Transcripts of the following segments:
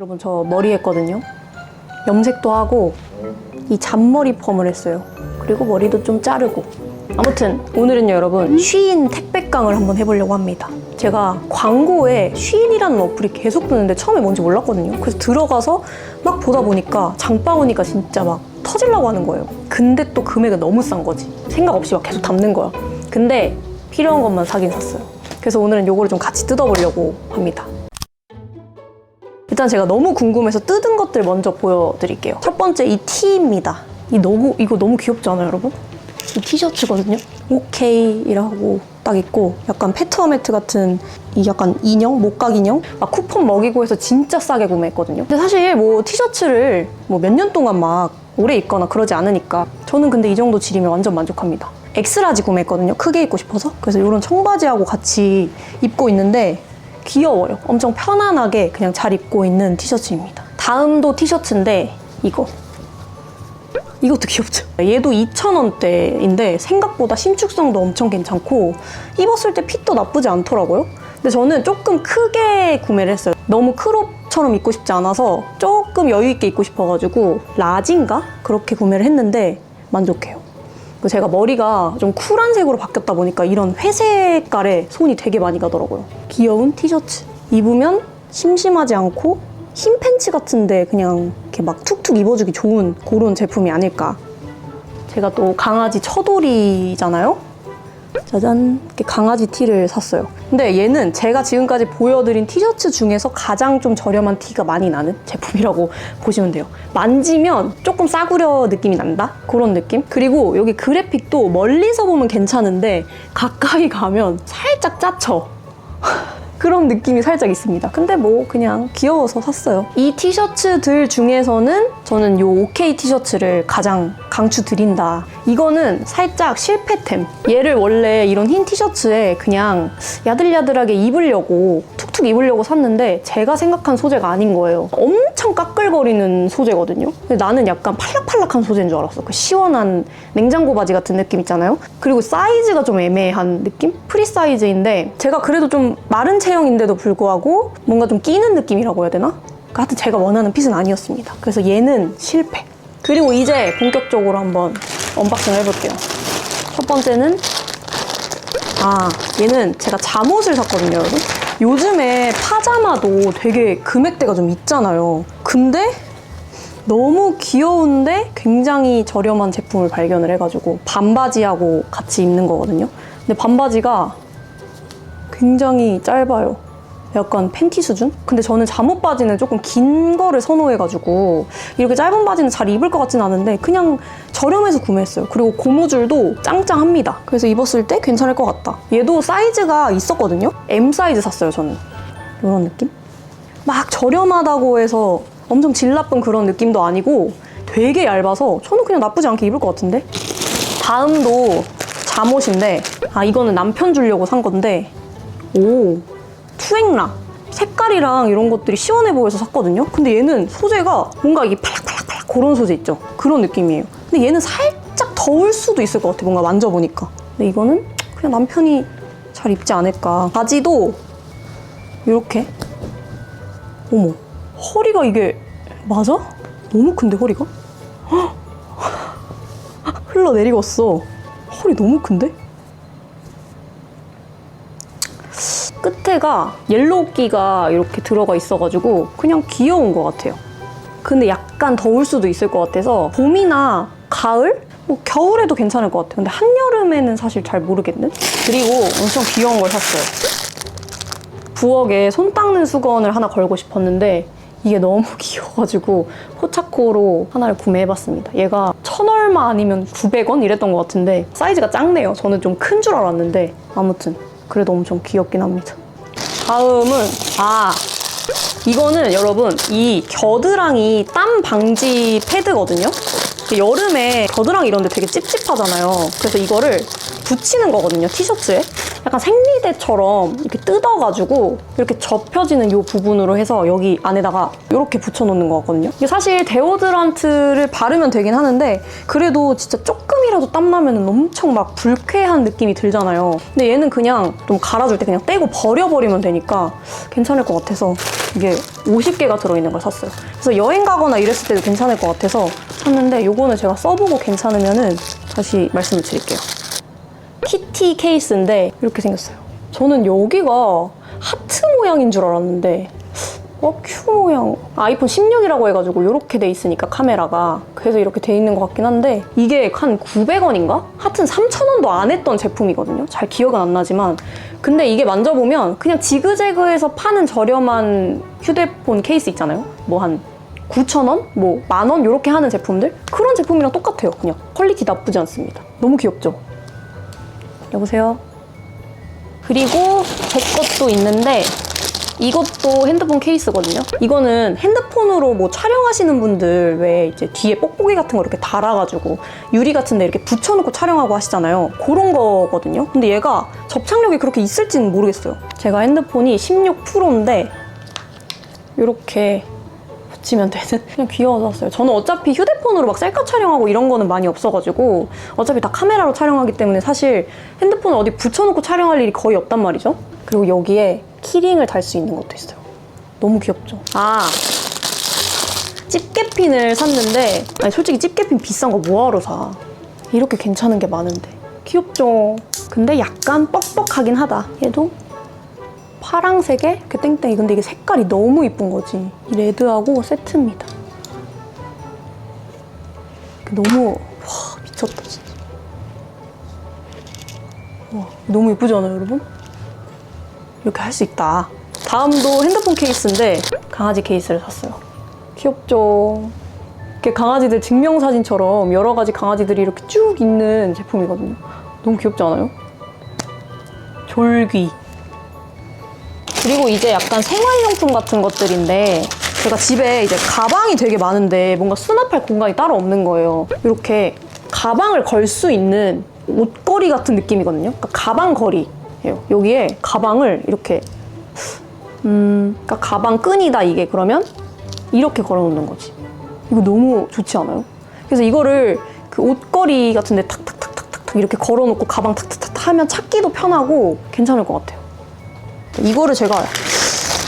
여러분 저 머리 했거든요. 염색도 하고 이 잔머리 펌을 했어요. 그리고 머리도 좀 자르고. 아무튼 오늘은요 여러분 쉬인 택배깡을 한번 해보려고 합니다. 제가 광고에 쉬인이라는 어플이 계속 뜨는데 처음에 뭔지 몰랐거든요. 그래서 들어가서 막 보다 보니까 장바구니가 진짜 막 터질라고 하는 거예요. 근데 또 금액은 너무 싼 거지. 생각 없이 막 계속 담는 거야. 근데 필요한 것만 사긴 샀어요. 그래서 오늘은 요거를 좀 같이 뜯어보려고 합니다. 일단 제가 너무 궁금해서 뜯은 것들 먼저 보여드릴게요. 첫 번째 이 티입니다. 이 너무 이거 너무 귀엽지 않아요, 여러분? 이 티셔츠거든요. 오케이라고 딱 있고 약간 페트어매트 같은 이 약간 인형, 목각 인형 막 쿠폰 먹이고 해서 진짜 싸게 구매했거든요. 근데 사실 뭐 티셔츠를 뭐 몇 년 동안 막 오래 입거나 그러지 않으니까 저는 근데 이 정도 질이면 완전 만족합니다. 엑스라지 구매했거든요. 크게 입고 싶어서. 그래서 이런 청바지하고 같이 입고 있는데 귀여워요. 엄청 편안하게 그냥 잘 입고 있는 티셔츠입니다. 다음도 티셔츠인데 이거. 이것도 귀엽죠? 얘도 2,000원대인데 생각보다 신축성도 엄청 괜찮고 입었을 때 핏도 나쁘지 않더라고요. 근데 저는 조금 크게 구매를 했어요. 너무 크롭처럼 입고 싶지 않아서 조금 여유 있게 입고 싶어가지고 라지인가? 그렇게 구매를 했는데 만족해요. 그리고 제가 머리가 좀 쿨한 색으로 바뀌었다 보니까 이런 회색깔에 손이 되게 많이 가더라고요. 귀여운 티셔츠. 입으면 심심하지 않고 흰 팬츠 같은데 그냥 이렇게 막 툭툭 입어주기 좋은 그런 제품이 아닐까. 제가 또 강아지 처돌이잖아요. 짜잔 이렇게 강아지 티를 샀어요. 근데 얘는 제가 지금까지 보여드린 티셔츠 중에서 가장 좀 저렴한 티가 많이 나는 제품이라고 보시면 돼요. 만지면 조금 싸구려 느낌이 난다? 그런 느낌? 그리고 여기 그래픽도 멀리서 보면 괜찮은데 가까이 가면 살짝 짜쳐. 그런 느낌이 살짝 있습니다. 근데 뭐 그냥 귀여워서 샀어요. 이 티셔츠들 중에서는 저는 이 오케이 티셔츠를 가장 강추드린다. 이거는 살짝 실패템. 얘를 원래 이런 흰 티셔츠에 그냥 야들야들하게 입으려고 툭툭 입으려고 샀는데 제가 생각한 소재가 아닌 거예요. 엄청 까끌거리는 소재거든요. 근데 나는 약간 팔락팔락한 소재인 줄 알았어. 그 시원한 냉장고 바지 같은 느낌 있잖아요. 그리고 사이즈가 좀 애매한 느낌? 프리 사이즈인데 제가 그래도 좀 마른 체형인데도 불구하고 뭔가 좀 끼는 느낌이라고 해야 되나? 그러니까 하여튼 제가 원하는 핏은 아니었습니다. 그래서 얘는 실패. 그리고 이제 본격적으로 한번 언박싱 해볼게요. 첫 번째는 아 얘는 제가 잠옷을 샀거든요 여러분. 요즘에 파자마도 되게 금액대가 좀 있잖아요. 근데 너무 귀여운데 굉장히 저렴한 제품을 발견을 해가지고 반바지하고 같이 입는 거거든요. 근데 반바지가 굉장히 짧아요 약간 팬티 수준? 근데 저는 잠옷 바지는 조금 긴 거를 선호해가지고 이렇게 짧은 바지는 잘 입을 것 같진 않은데 그냥 저렴해서 구매했어요. 그리고 고무줄도 짱짱합니다. 그래서 입었을 때 괜찮을 것 같다. 얘도 사이즈가 있었거든요. M 사이즈 샀어요, 저는. 이런 느낌? 막 저렴하다고 해서 엄청 질 나쁜 그런 느낌도 아니고 되게 얇아서 저는 그냥 나쁘지 않게 입을 것 같은데? 다음도 잠옷인데 아 이거는 남편 주려고 산 건데 오 투앵라 색깔이랑 이런 것들이 시원해 보여서 샀거든요. 근데 얘는 소재가 뭔가 이게 팔락팔락팔락 그런 소재 있죠. 그런 느낌이에요. 근데 얘는 살짝 더울 수도 있을 것 같아. 뭔가 만져보니까. 근데 이거는 그냥 남편이 잘 입지 않을까. 바지도 이렇게. 어머, 허리가 이게 맞아? 너무 큰데 허리가? 헉! 흘러내리겠어. 허리 너무 큰데? 끝에가 옐로우끼가 이렇게 들어가 있어가지고 그냥 귀여운 것 같아요. 근데 약간 더울 수도 있을 것 같아서 봄이나 가을? 뭐 겨울에도 괜찮을 것 같아요. 근데 한여름에는 사실 잘 모르겠는? 그리고 엄청 귀여운 걸 샀어요. 부엌에 손 닦는 수건을 하나 걸고 싶었는데 이게 너무 귀여워가지고 포차코로 하나를 구매해봤습니다. 얘가 천 얼마 아니면 900원 이랬던 것 같은데 사이즈가 작네요. 저는 좀 큰 줄 알았는데 아무튼 그래도 엄청 귀엽긴 합니다. 다음은 아 이거는 여러분 이 겨드랑이 땀 방지 패드거든요. 여름에 겨드랑이 이런 데 되게 찝찝하잖아요. 그래서 이거를 붙이는 거거든요, 티셔츠에. 약간 생리대처럼 이렇게 뜯어가지고 이렇게 접혀지는 이 부분으로 해서 여기 안에다가 이렇게 붙여놓는 거거든요. 이게 사실 데오드란트를 바르면 되긴 하는데 그래도 진짜 조금 조금이라도 땀 나면 엄청 막 불쾌한 느낌이 들잖아요. 근데 얘는 그냥 좀 갈아줄 때 그냥 떼고 버려버리면 되니까 괜찮을 것 같아서 이게 50개가 들어있는 걸 샀어요. 그래서 여행 가거나 이랬을 때도 괜찮을 것 같아서 샀는데 요거는 제가 써보고 괜찮으면은 다시 말씀을 드릴게요. 키티 케이스인데 이렇게 생겼어요. 저는 여기가 하트 모양인 줄 알았는데 어, Q 모양. 아이폰 16이라고 해가지고 이렇게 돼 있으니까 카메라가. 그래서 이렇게 돼 있는 것 같긴 한데 이게 한 900원인가? 하여튼 3,000원도 안 했던 제품이거든요. 잘 기억은 안 나지만. 근데 이게 만져보면 그냥 지그재그에서 파는 저렴한 휴대폰 케이스 있잖아요. 뭐 한 9,000원? 뭐 만 원? 이렇게 하는 제품들? 그런 제품이랑 똑같아요. 그냥 퀄리티 나쁘지 않습니다. 너무 귀엽죠? 여보세요? 그리고 제 것도 있는데 이것도 핸드폰 케이스거든요. 이거는 핸드폰으로 뭐 촬영하시는 분들 왜 이제 뒤에 뽁뽁이 같은 거 이렇게 달아가지고 유리 같은 데 이렇게 붙여놓고 촬영하고 하시잖아요. 그런 거거든요. 근데 얘가 접착력이 그렇게 있을지는 모르겠어요. 제가 핸드폰이 16 프로인데 이렇게 붙이면 되는 그냥 귀여워서 샀어요. 저는 어차피 휴대폰으로 막 셀카 촬영하고 이런 거는 많이 없어가지고 어차피 다 카메라로 촬영하기 때문에 사실 핸드폰을 어디 붙여놓고 촬영할 일이 거의 없단 말이죠. 그리고 여기에 키링을 달 수 있는 것도 있어요. 너무 귀엽죠? 아 집게핀을 샀는데 아니 솔직히 집게핀 비싼 거 뭐하러 사? 이렇게 괜찮은 게 많은데 귀엽죠? 근데 약간 뻑뻑하긴 하다. 얘도 파랑색에 이렇게 땡땡이. 근데 이게 색깔이 너무 이쁜 거지. 이 레드하고 세트입니다. 너무 와 미쳤다 진짜. 와 너무 이쁘지 않아요 여러분? 이렇게 할 수 있다. 다음도 핸드폰 케이스인데 강아지 케이스를 샀어요. 귀엽죠? 이렇게 강아지들 증명사진처럼 여러 가지 강아지들이 이렇게 쭉 있는 제품이거든요. 너무 귀엽지 않아요? 졸귀. 그리고 이제 약간 생활용품 같은 것들인데 제가 집에 이제 가방이 되게 많은데 뭔가 수납할 공간이 따로 없는 거예요. 이렇게 가방을 걸 수 있는 옷걸이 같은 느낌이거든요. 그러니까 가방 거리 예요. 여기에 가방을 이렇게 음, 그러니까 가방 끈이다 이게 그러면 이렇게 걸어놓는 거지. 이거 너무 좋지 않아요? 그래서 이거를 그 옷걸이 같은데 탁탁탁탁탁 이렇게 걸어놓고 가방 탁탁탁 하면 찾기도 편하고 괜찮을 것 같아요. 이거를 제가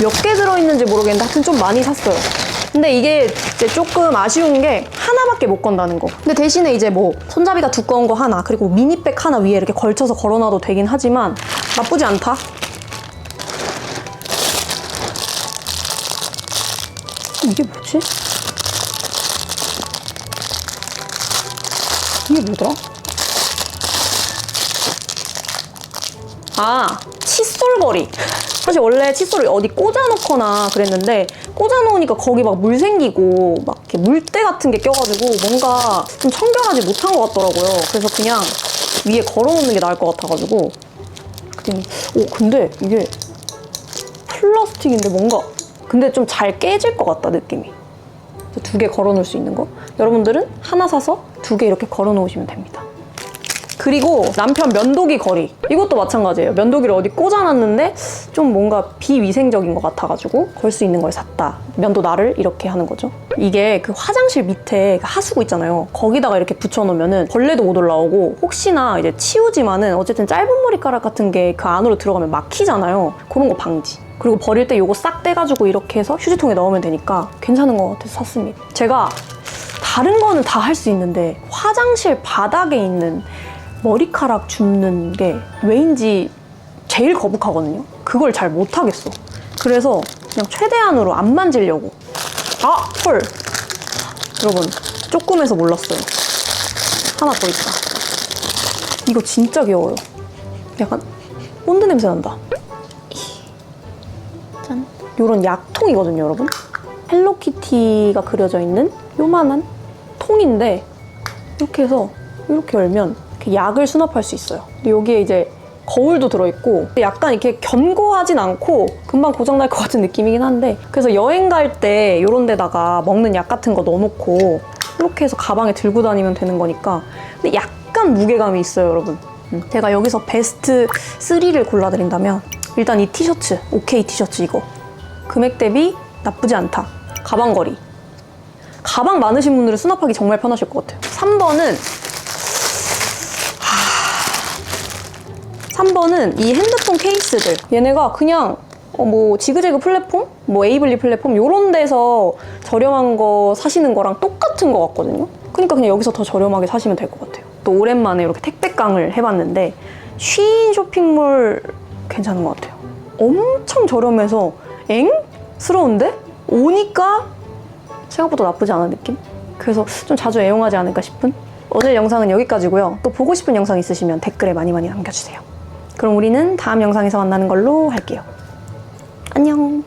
몇 개 들어있는지 모르겠는데 하여튼 좀 많이 샀어요. 근데 이게 이제 조금 아쉬운 게 하나밖에 못 건다는 거. 근데 대신에 이제 뭐 손잡이가 두꺼운 거 하나 그리고 미니백 하나 위에 이렇게 걸쳐서 걸어놔도 되긴 하지만 나쁘지 않다. 이게 뭐지? 이게 뭐더라? 아, 칫솔거리. 사실 원래 칫솔을 어디 꽂아놓거나 그랬는데 꽂아놓으니까 거기 막 물 생기고 막 이렇게 물때 같은 게 껴가지고 뭔가 좀 청결하지 못한 것 같더라고요. 그래서 그냥 위에 걸어놓는 게 나을 것 같아가지고 그랬더니 오 근데 이게 플라스틱인데 뭔가 근데 좀 잘 깨질 것 같다 느낌이. 두 개 걸어 놓을 수 있는 거. 여러분들은 하나 사서 두 개 이렇게 걸어 놓으시면 됩니다. 그리고 남편 면도기 거리. 이것도 마찬가지예요. 면도기를 어디 꽂아놨는데 좀 뭔가 비위생적인 것 같아가지고 걸 수 있는 걸 샀다. 면도 날을 이렇게 하는 거죠. 이게 그 화장실 밑에 그 하수구 있잖아요. 거기다가 이렇게 붙여놓으면은 벌레도 못 올라오고 혹시나 이제 치우지만은 어쨌든 짧은 머리카락 같은 게 그 안으로 들어가면 막히잖아요. 그런 거 방지. 그리고 버릴 때 요거 싹 떼가지고 이렇게 해서 휴지통에 넣으면 되니까 괜찮은 것 같아서 샀습니다. 제가 다른 거는 다 할 수 있는데 화장실 바닥에 있는 머리카락 줍는 게 왜인지 제일 거북하거든요. 그걸 잘 못하겠어. 그래서 그냥 최대한으로 안 만지려고. 아! 헐! 여러분, 조금해서 몰랐어요. 하나 더 있다. 이거 진짜 귀여워요. 약간 본드 냄새 난다. 짠. 요런 약통이거든요, 여러분. 헬로키티가 그려져 있는 요만한 통인데 이렇게 해서 이렇게 열면 약을 수납할 수 있어요. 여기에 이제 거울도 들어있고 약간 이렇게 견고하진 않고 금방 고장날 것 같은 느낌이긴 한데 그래서 여행 갈 때 이런 데다가 먹는 약 같은 거 넣어놓고 이렇게 해서 가방에 들고 다니면 되는 거니까. 근데 약간 무게감이 있어요 여러분. 음. 제가 여기서 베스트 3를 골라드린다면 일단 이 티셔츠 오케이 티셔츠 이거. 금액 대비 나쁘지 않다. 가방거리 가방 많으신 분들은 수납하기 정말 편하실 것 같아요. 3번은 번은 이 핸드폰 케이스들. 얘네가 그냥 어, 뭐 지그재그 플랫폼, 뭐 에이블리 플랫폼 요런 데서 저렴한 거 사시는 거랑 똑같은 거 같거든요. 그러니까 그냥 여기서 더 저렴하게 사시면 될 것 같아요. 또 오랜만에 이렇게 택배깡을 해봤는데 쉬인 쇼핑몰 괜찮은 것 같아요. 엄청 저렴해서 엥? 스러운데? 오니까 생각보다 나쁘지 않은 느낌? 그래서 좀 자주 애용하지 않을까 싶은? 오늘 영상은 여기까지고요. 또 보고 싶은 영상 있으시면 댓글에 많이 많이 남겨주세요. 그럼 우리는 다음 영상에서 만나는 걸로 할게요. 안녕.